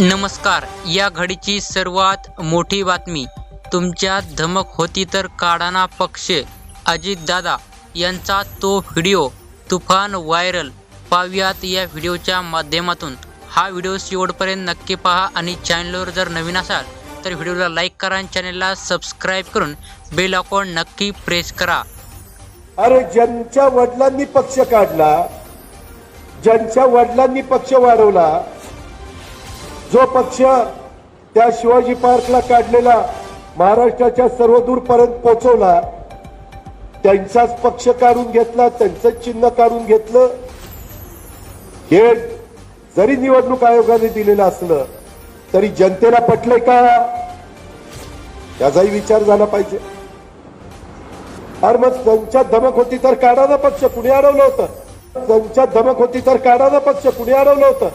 नमस्कार या घडीची सर्वात मोठी बातमी. तुमच्या धमक होती तर काढाना पक्ष. अजितदादा यांचा तो व्हिडिओ तुफान व्हायरल. पाहूयात या व्हिडिओच्या माध्यमातून. हा व्हिडिओ शेवटपर्यंत नक्की पहा आणि चॅनलवर जर नवीन असाल तर व्हिडिओला लाईक करा आणि चॅनलला सबस्क्राईब करून बेल आयकॉन नक्की प्रेस करा. अरे ज्यांच्या वडिलांनी पक्ष काढला ज्यांच्या वडिलांनी पक्ष वाढवला जो पक्ष त्या शिवाजी पार्कला काढलेला महाराष्ट्राच्या सर्व दूरपर्यंत पोहोचवला त्यांचाच पक्ष काढून घेतला त्यांचंच चिन्ह काढून घेतलं हे जरी निवडणूक आयोगाने दिलेलं असलं तरी जनतेला पटलंय का? त्याचाही विचार झाला पाहिजे. अरे मग त्यांच्या धमक होती तर काढा ना पक्ष कुणी अडवलं होतं? त्यांच्या धमक होती तर काढा ना पक्ष कुणी अडवलं होतं?